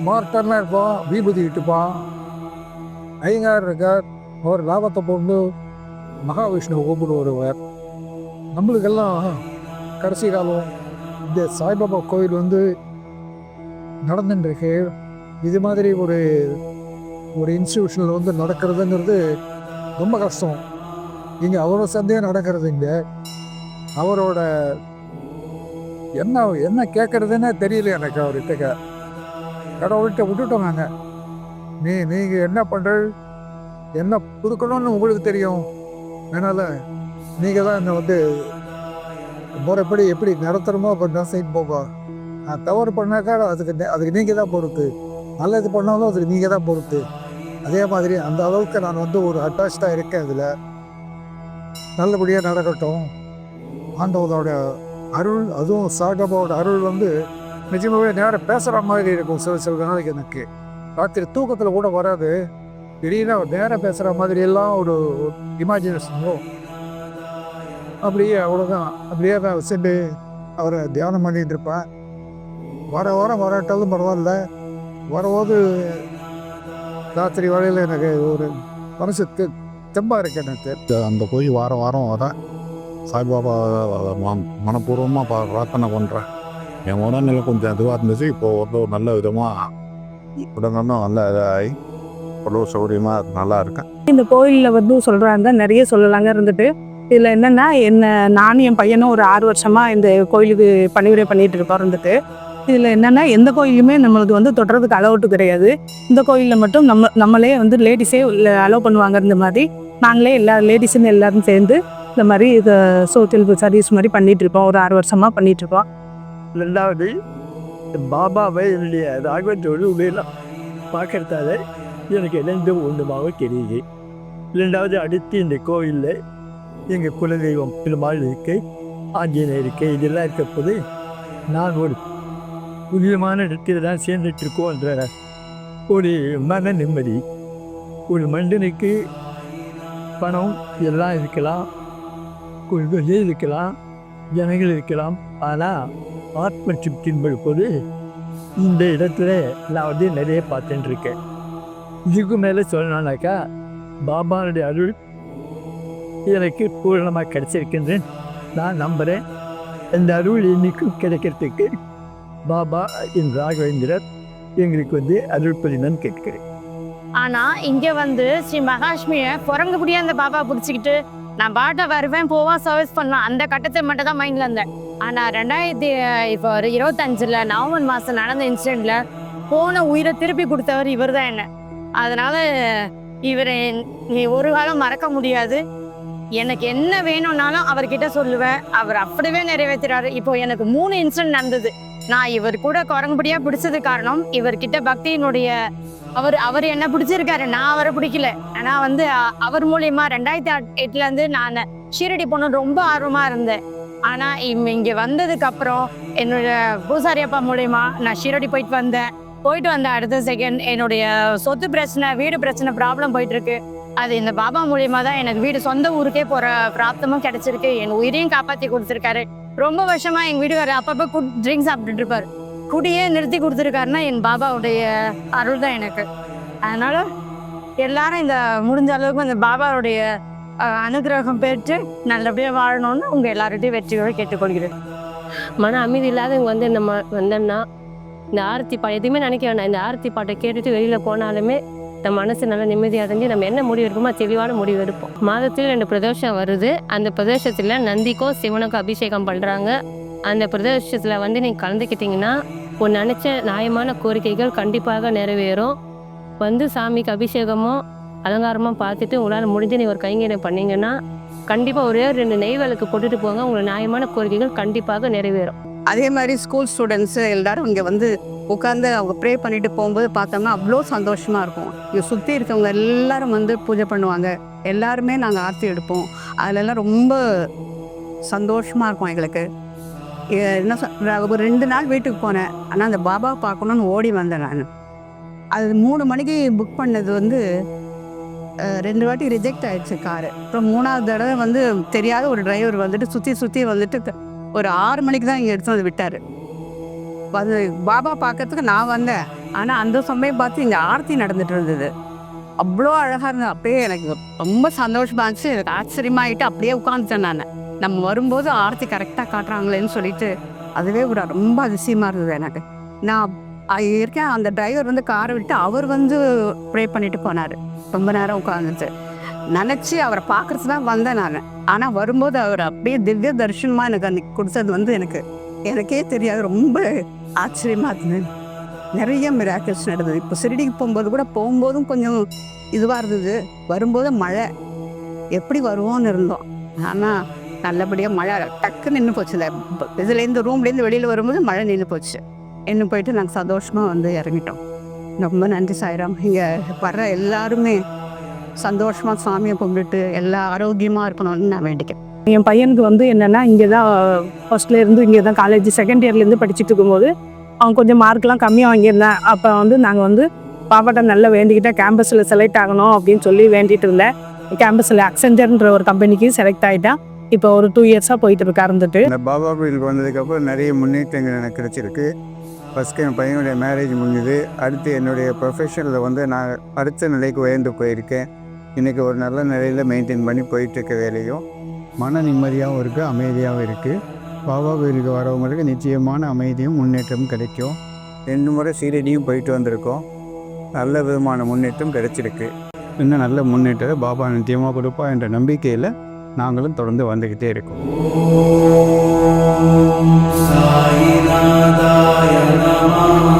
ஸ்மார்ட்டாலாம் இருப்பான் விபூதி இட்டுப்பான் ஐயங்கார் இருக்கார் அவர் லாபத்தை போட்டு மகாவிஷ்ணுவை கூப்பிட்டு வருவார். நம்மளுக்கெல்லாம் கடைசி காலம் இந்த சாய்பாபா கோயில் வந்து நடந்துட்டுருக்கு. இது மாதிரி ஒரு ஒரு இன்ஸ்டியூஷனில் வந்து நடக்கிறதுங்கிறது ரொம்ப கஷ்டம். இங்கே அவரோட சந்தேகம் நடக்கிறது இங்கே அவரோட என்ன என்ன கேட்குறதுன்னே தெரியல எனக்கு அவர்கிட்ட. கடவுள்கிட்ட விட்டுட்டோம் நாங்கள் நீ நீங்கள் என்ன பண்ணுற என்ன கொடுக்கணும்னு உங்களுக்கு தெரியும். அதனால் நீங்கள் தான் என்னை வந்து முறைப்படி எப்படி நடத்துகிறோமோ அப்படி தான் சைட் போகும் நான் தவறு பண்ணாக்கா அதுக்கு அதுக்கு நீங்கள் தான் பொறுத்து நல்லது பண்ணாலும் அதுக்கு நீங்கள் தான் பொறுத்து அதே மாதிரி அந்த அளவுக்கு நான் வந்து ஒரு அட்டாச்சாக இருக்கேன் அதில் நல்லபடியாக நடக்கட்டும். ஆண்டவனோட அருள் அதுவும் சாகபாவோட அருள் வந்து நிஜமாவே நேரம் பேசுகிற மாதிரி இருக்கும்? சில சில நாளைக்கு எனக்கு. ராத்திரி தூக்கத்தில் கூட வராது. திடீர்னு நேரம் பேசுகிற மாதிரி எல்லாம் ஒரு இமேஜினேஷன் அப்படியே அவ்வளோதான் அப்படியே நான் வச்சுட்டு அவரை தியானம் பண்ணிகிட்டு இருப்பேன் வர வாரம் வராட்டாலும் பரவாயில்ல. வரும்போது ராத்திரி வரையில் எனக்கு ஒரு மனசு தெ- தெம்பாக இருக்கு எனக்கு. அந்த கோயில் வாரம் வாரம் வரேன் சாய்பாபா மனப்பூர்வமாக பா பிரார்த்தனை பண்ணுறேன் என் உடல்நிலை கொஞ்சம் இதுவாக இருந்துச்சு. இப்போ வந்து ஒரு நல்ல விதமாக உடனே நல்ல இதாகி அவ்வளோ சௌகரியமாக நல்லா இருக்கேன். இந்த கோயிலில் வந்து சொல்கிறாங்க நிறைய சொல்லலாங்க இருந்துட்டு. இதில் என்னென்னா என்ன நானும் என் பையனும் ஒரு ஆறு வருஷமாக இந்த கோயிலுக்கு பணிவிடை பண்ணிகிட்டு இருக்கோம் இருந்துட்டு. இதில் என்னென்னா எந்த கோயிலுமே நம்மளுக்கு வந்து தொடுறதுக்கு அலௌட்டு கிடையாது. இந்த கோயிலில் மட்டும் நம்ம நம்மளே வந்து லேடிஸே அலோவ் பண்ணுவாங்க இந்த மாதிரி. நாங்களே எல்லா லேடிஸுன்னு எல்லாரும் சேர்ந்து இந்த மாதிரி இதை சோசியல் சர்வீஸ் மாதிரி பண்ணிகிட்ருப்போம் இருப்போம் ஒரு ஆறு வருஷமாக பண்ணிகிட்ருப்போம் ரெண்டாவது பாபாவை என்னுடைய ராகவத்தோடு உடையெல்லாம் பார்க்கறதால எனக்கு இணைந்து ஒன்றுமாக தெரியுது. ரெண்டாவது அடுத்து இந்த கோயிலில் எங்கள் குலதெய்வம் பெருமாள் இருக்கு ஆஞ்சநேயர் இருக்கு இதெல்லாம் இருக்க போது நான் ஒரு புனிதமான இடத்தில் தான் சேர்ந்துட்டு இருக்கோன்ற ஒரு மன நிம்மதி ஒரு மனிதனுக்கு பணம் எல்லாம் இருக்கலாம் கொள்கைகள் இருக்கலாம் ஜனங்கள் இருக்கலாம். ஆனால் ஆத்ம திருப்தின்பது போது இந்த இடத்துல நான் வந்து நிறைய பார்த்துட்டு இருக்கேன் இதுக்கு மேலே சொல்லணும்னாக்கா பாபாவுடைய அருள் எனக்கு பூரணமாக கிடைச்சிருக்கின்றேன். நான் நம்புகிறேன் இந்த அருள் இன்னைக்கும் கிடைக்கிறதுக்கு பாபா என் ராகவேந்திரர் எங்களுக்கு வந்து அருள் புரிந்தன் கேட்கிறேன். ஆனால் இங்கே வந்து ஸ்ரீ மகாஷ்மியை குரங்கு அந்த பாபா பிடிச்சிக்கிட்டு நான் பாட்டை வருவேன் போவேன் சர்வீஸ் பண்ணலாம். அந்த கட்டத்தை மட்டும் தான் மைண்டில் இருந்தேன். ஆனால் ரெண்டாயிரத்தி இப்போ ஒரு இருபத்தஞ்சில் நவம்பர் மாதம் நடந்த இன்சிடெண்ட்டில் போன உயிரை திருப்பி கொடுத்தவர் இவர் தான் என்ன. அதனால் இவரை நீ ஒரு காலம் மறக்க முடியாது. எனக்கு என்ன வேணும்னாலும் அவர்கிட்ட சொல்லுவேன். அவர் அப்படியே நிறைவேற்றுறாரு இப்போ எனக்கு மூணு இன்சிடென்ட் நடந்தது. நான் இவர் கூட குரங்குபடியா பிடிச்சது காரணம் இவர்கிட்ட பக்தியினுடைய அவர் அவர் என்ன பிடிச்சிருக்காரு? நான் அவரை பிடிக்கல. ஆனா வந்து அவர் மூலியமா ரெண்டாயிரத்தி எட்டுல இருந்து நான் ஷீரடி போன ரொம்ப ஆர்வமா இருந்தேன். ஆனா இவ- இங்க வந்ததுக்கு அப்புறம் என்னோட பூசாரி அப்பா மூலியமா நான் ஷீரடி போயிட்டு வந்தேன். போயிட்டு வந்த அடுத்த செகண்ட் என்னுடைய சொத்து பிரச்சனை வீடு பிரச்சனை ப்ராப்ளம் போயிட்டு இருக்கு அது இந்த பாபா மூலியமா தான் எனக்கு வீடு சொந்த ஊருக்கே போற பிராப்தமும் கிடைச்சிருக்கு. என் உயிரையும் காப்பாத்தி கொடுத்துருக்காரு. ரொம்ப வருஷமா எங்க வீட்டுக்காரர் அப்பப்போ ட்ரிங்க்ஸ் சாப்பிட்டுட்டு இருப்பாரு. குடியே நிறுத்தி கொடுத்துருக்காருன்னா என் பாபாவுடைய அருள் தான் எனக்கு. அதனால எல்லாரும் இந்த முடிஞ்ச அளவுக்கு இந்த பாபாவுடைய அனுகிரகம் பெற்று நல்லபடியாக வாழணும்னு உங்க எல்லார்கிட்டையும் வெற்றியோடு கேட்டுக்கொள்கிறேன். மன அமைதி இல்லாதவங்க வந்து நம்ம வந்தோம்னா இந்த ஆரத்தி பா எதுவுமே நினைக்க வேண்டாம். இந்த ஆரத்தி பாட்டை கேட்டுட்டு வெளியில் போனாலுமே நம்ம மனசு நல்லா நிம்மதி அடைஞ்சு நம்ம என்ன முடிவு எடுப்போமோ தெளிவான முடிவு எடுப்போம். மாதத்தில் ரெண்டு பிரதோஷம் வருது. அந்த பிரதோஷத்தில் நந்திக்கும் சிவனுக்கும் அபிஷேகம் பண்ணுறாங்க அந்த பிரதோஷத்தில் வந்து நீங்கள் கலந்துக்கிட்டிங்கன்னா உன் நினச்ச நியாயமான கோரிக்கைகள் கண்டிப்பாக நிறைவேறும். வந்து சாமிக்கு அபிஷேகமோ அலங்காரமாக பார்த்துட்டு உங்களால் முடிஞ்சு நீ ஒரு கைங்கரியம் பண்ணீங்கன்னா கண்டிப்பாக ஒரே ஒரு ரெண்டு நெய்வேலுக்கு போட்டுட்டு போங்க. உங்களோட நியாயமான கோரிக்கைகள் கண்டிப்பாக நிறைவேறும். அதே மாதிரி ஸ்கூல் ஸ்டூடெண்ட்ஸு எல்லாரும் இங்கே வந்து உட்காந்து அவங்க ப்ரே பண்ணிட்டு போகும்போது பார்த்தோம்னா அவ்வளோ சந்தோஷமாக இருக்கும். இங்கே சுற்றி இருக்கவங்க எல்லாரும் வந்து பூஜை பண்ணுவாங்க. எல்லாருமே நாங்கள் ஆர்த்தி எடுப்போம். அதிலெல்லாம் ரொம்ப சந்தோஷமாக இருக்கும் எங்களுக்கு. என்ன சொ- ஒரு ரெண்டு நாள் வீட்டுக்கு போனேன். ஆனால் அந்த பாபா பார்க்கணுன்னு ஓடி வந்தேன் நான். அது மூணு மணிக்கு புக் பண்ணது வந்து ரெண்டு வாட்டி ரிஜெக்ட் ஆயிடுச்சு காரு அப்புறம் மூணாவது தடவை வந்து தெரியாத ஒரு டிரைவர் வந்துட்டு சுற்றி சுற்றி வந்துட்டு ஒரு ஆறு மணிக்கு தான் இங்கே எடுத்து வந்து விட்டார். அது பாபா பார்க்கறதுக்கு நான் வந்தேன். ஆனால் அந்த சமயம் பார்த்து இங்கே ஆர்த்தி நடந்துட்டு இருந்தது. அவ்வளோ அழகாக இருந்தது. அப்படியே எனக்கு ரொம்ப சந்தோஷமாக இருந்துச்சு. எனக்கு ஆச்சரியமாயிட்டு அப்படியே உட்காந்துட்டேன் நான். நம்ம வரும்போது ஆர்த்தி கரெக்டாக காட்டுறாங்களேன்னு சொல்லிட்டு அதுவே ஒரு ரொம்ப அதிசயமாக இருந்தது எனக்கு. நான் இருக்கேன். அந்த டிரைவர் வந்து காரை விட்டு அவர் வந்து ப்ரே பண்ணிட்டு போனார். ரொம்ப நேரம் உட்காந்துட்டு நினச்சி அவரை பார்க்கறது தான் வந்தேன் நான். ஆனால் வரும்போது அவர் அப்படியே திவ்ய தரிசனமாக எனக்கு அன்னைக்கு கொடுத்தது வந்து எனக்கு எனக்கே தெரியாது. ரொம்ப ஆச்சரியமாக இருந்தது. நிறைய மிராக்கிள்ஸ் நடந்தது. இப்போ சிறுடிக்கு போகும்போது கூட போகும்போதும் கொஞ்சம் இதுவாக இருந்தது. வரும்போது மழை. எப்படி வருவோம்னு இருந்தோம். ஆனால் நல்லபடியாக மழை டக்குன்னு நின்று போச்சு. இந்த இதுலேருந்து ரூம்லேருந்து வெளியில் வரும்போது மழை நின்று போச்சு. இன்னும் போயிட்டு நாங்கள் சந்தோஷமாக வந்து இறங்கிட்டோம். ரொம்ப நன்றி சாயிராம். இங்கே வர்ற எல்லாருமே சந்தோஷமாக சாமியை கும்பிட்டுட்டு எல்லா ஆரோக்கியமாக இருக்கணும்னு நான் வேண்டிக்கிறேன். என் பையனுக்கு வந்து என்னென்னா இங்கே தான் ஃபஸ்ட்லேருந்து இங்கே தான் காலேஜ் செகண்ட் இயர்லேருந்து படிச்சுட்டு இருக்கும்போது அவன் கொஞ்சம் மார்க்லாம் கம்மியாக வாங்கியிருந்தேன். அப்போ வந்து நாங்கள் வந்து பாப்பாட்ட நல்லா வேண்டிக்கிட்டேன் கேம்பஸில் செலக்ட் ஆகணும் அப்படின்னு சொல்லி வேண்டிகிட்டு இருந்தேன். கேம்பஸில் அக்செஞ்சர்ன்ற ஒரு கம்பெனிக்கு செலக்ட் ஆகிட்டான் இப்போ ஒரு டூ இயர்ஸாக போயிட்டு இருக்கா இருந்துட்டு இந்த பாபா கோயிலுக்கு வந்ததுக்கப்புறம் நிறைய முன்னேற்றங்கள் எனக்கு கிடைச்சிருக்கு. ஃபஸ்ட்டு என் பையனுடைய மேரேஜ் முடிஞ்சுது. அடுத்து என்னுடைய ப்ரொஃபஷனில் வந்து நான் அடுத்த நிலைக்கு உயர்ந்து போயிருக்கேன். இன்றைக்கி ஒரு நல்ல நிலையில் மெயின்டைன் பண்ணி போயிட்டுருக்க வேலையும் மன நிம்மதியாகவும் இருக்குது அமைதியாகவும் இருக்குது பாபா கோயிலுக்கு வரவங்களுக்கு நிச்சயமான அமைதியும் முன்னேற்றமும் கிடைக்கும். ரெண்டு முறை சீரடியும் போயிட்டு வந்திருக்கோம். நல்ல விதமான முன்னேற்றம் கிடைச்சிருக்கு. இன்னும் நல்ல முன்னேற்றத்தை பாபா நிச்சயமாக கொடுப்பா என்ற நம்பிக்கையில் நாங்களும் தொடர்ந்து வந்துக்கிட்டே இருக்கோம். சாயிநாதாய நமः